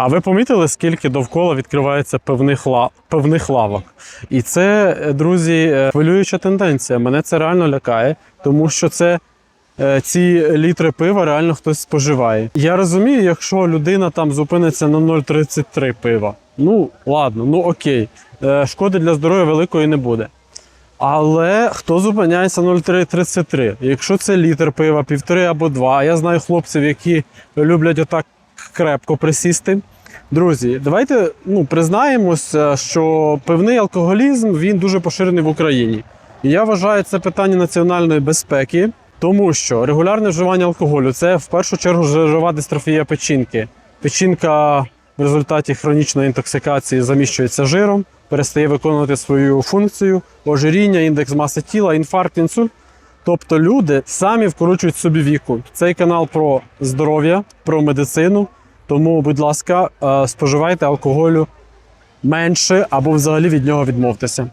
А ви помітили, скільки довкола відкривається певних, ла... певних лавок? І це, е, друзі, е, хвилююча тенденція. Мене це реально лякає, тому що це е, ці літри пива реально хтось споживає. Я розумію, якщо людина там зупиниться на 0,33 пива. Ну, ладно, ну окей. Шкоди для здоров'я великої не буде. Але хто зупиняється 0,33? Якщо це літр пива, півтори або два. Я знаю хлопців, які люблять отак крепко присісти. Друзі, давайте ну, признаємося, що пивний алкоголізм він дуже поширений в Україні. І я вважаю це питання національної безпеки, тому що регулярне вживання алкоголю це в першу чергу жирова дистрофія печінки. Печінка в результаті хронічної інтоксикації заміщується жиром, перестає виконувати свою функцію, ожиріння, індекс маси тіла, інфаркт, інсульт. Тобто люди самі вкорочують собі віку. Цей канал про здоров'я, про медицину. Тому, будь ласка, е, споживайте алкоголю менше або взагалі від нього відмовтеся.